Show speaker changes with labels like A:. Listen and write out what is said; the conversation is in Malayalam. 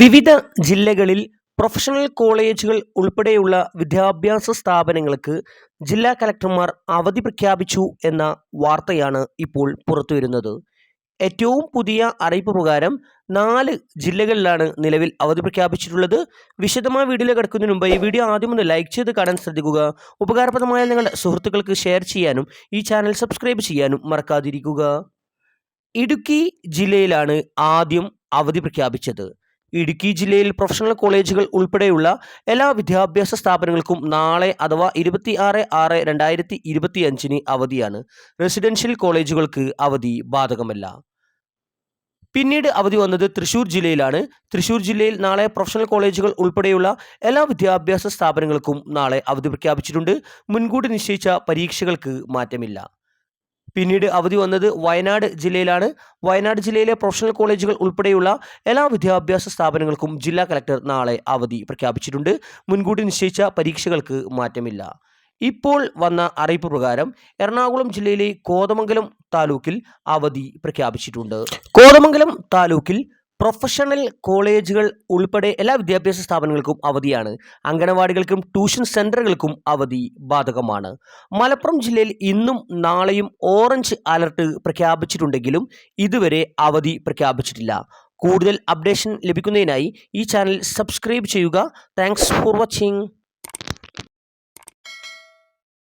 A: വിവിധ ജില്ലകളിൽ പ്രൊഫഷണൽ കോളേജുകൾ ഉൾപ്പെടെയുള്ള വിദ്യാഭ്യാസ സ്ഥാപനങ്ങൾക്ക് ജില്ലാ കലക്ടർമാർ അവധി പ്രഖ്യാപിച്ചു എന്ന വാർത്തയാണ് ഇപ്പോൾ പുറത്തുവരുന്നത്. ഏറ്റവും പുതിയ അറിയിപ്പ് പ്രകാരം നാല് ജില്ലകളിലാണ് നിലവിൽ അവധി പ്രഖ്യാപിച്ചിട്ടുള്ളത്. വിശദമായ വീഡിയോയിൽ കിടക്കുന്നതിന് മുമ്പ് ഈ വീഡിയോ ആദ്യം ഒന്ന് ലൈക്ക് ചെയ്ത് കാണാൻ ശ്രദ്ധിക്കുക. ഉപകാരപ്രദമായ നിങ്ങളുടെ സുഹൃത്തുക്കൾക്ക് ഷെയർ ചെയ്യാനും ഈ ചാനൽ സബ്സ്ക്രൈബ് ചെയ്യാനും മറക്കാതിരിക്കുക. ഇടുക്കി ജില്ലയിലാണ് ആദ്യം അവധി പ്രഖ്യാപിച്ചത്. ഇടുക്കി ജില്ലയിൽ പ്രൊഫഷണൽ കോളേജുകൾ ഉൾപ്പെടെയുള്ള എല്ലാ വിദ്യാഭ്യാസ സ്ഥാപനങ്ങൾക്കും നാളെ അഥവാ ഇരുപത്തി ആറ് ആറ് രണ്ടായിരത്തി ഇരുപത്തി അഞ്ചിന് അവധിയാണ് റെസിഡൻഷ്യൽ കോളേജുകൾക്ക് അവധി ബാധകമല്ല. പിന്നീട് അവധി വന്നത് തൃശൂർ ജില്ലയിലാണ്. തൃശൂർ ജില്ലയിൽ നാളെ പ്രൊഫഷണൽ കോളേജുകൾ ഉൾപ്പെടെയുള്ള എല്ലാ വിദ്യാഭ്യാസ സ്ഥാപനങ്ങൾക്കും നാളെ അവധി പ്രഖ്യാപിച്ചിട്ടുണ്ട്. മുൻകൂട്ടി നിശ്ചയിച്ച പരീക്ഷകൾക്ക് മാറ്റമില്ല. പിന്നീട് അവധി വന്നത് വയനാട് ജില്ലയിലാണ്. വയനാട് ജില്ലയിലെ പ്രൊഫഷണൽ കോളേജുകൾ ഉൾപ്പെടെയുള്ള എല്ലാ വിദ്യാഭ്യാസ സ്ഥാപനങ്ങൾക്കും ജില്ലാ കലക്ടർ നാളെ അവധി പ്രഖ്യാപിച്ചിട്ടുണ്ട്. മുൻകൂട്ടി നിശ്ചയിച്ച പരീക്ഷകൾക്ക് മാറ്റമില്ല. ഇപ്പോൾ വന്ന അറിയിപ്പ് പ്രകാരം എറണാകുളം ജില്ലയിലെ കോതമംഗലം താലൂക്കിൽ അവധി പ്രഖ്യാപിച്ചിട്ടുണ്ട്. കോതമംഗലം താലൂക്കിൽ പ്രൊഫഷണൽ കോളേജുകൾ ഉൾപ്പെടെ എല്ലാ വിദ്യാഭ്യാസ സ്ഥാപനങ്ങൾക്കും അവധിയാണ്. അംഗനവാടികൾക്കും ട്യൂഷൻ സെന്ററുകൾക്കും അവധി ബാധകമാണ്. മലപ്പുറം ജില്ലയിൽ ഇന്നും നാളെയും ഓറഞ്ച് അലർട്ട് പ്രഖ്യാപിച്ചിട്ടുണ്ടെങ്കിലും ഇതുവരെ അവധി പ്രഖ്യാപിച്ചിട്ടില്ല. കൂടുതൽ അപ്ഡേഷൻ ലഭിക്കുന്നതിനായി ഈ ചാനൽ സബ്സ്ക്രൈബ് ചെയ്യുക. Thanks for watching.